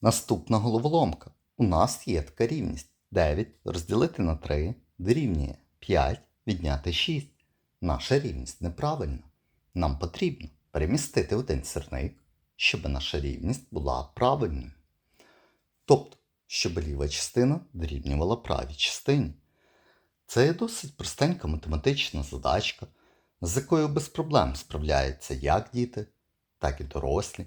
Наступна головоломка. У нас є така рівність 9 розділити на 3 дорівнює 5 відняти 6. Наша рівність неправильна. Нам потрібно перемістити один сірник, щоб наша рівність була правильною. Тобто, щоб ліва частина дорівнювала правій частині. Це є досить простенька математична задачка, з якою без проблем справляються як діти, так і дорослі.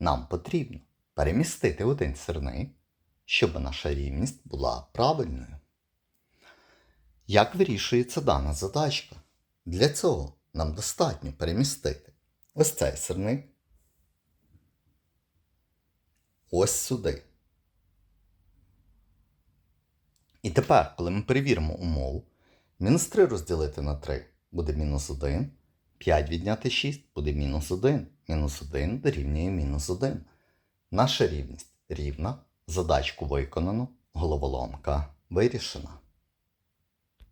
Нам потрібно перемістити один сірник, щоб наша рівність була правильною. Як вирішується дана задачка? Для цього нам достатньо перемістити ось цей сирник ось сюди. І тепер, коли ми перевіримо умову, мінус 3 розділити на 3 буде мінус 1, 5 відняти 6 буде мінус 1, мінус 1 дорівнює мінус 1. Наша рівність рівна, задачку виконано, головоломка вирішена.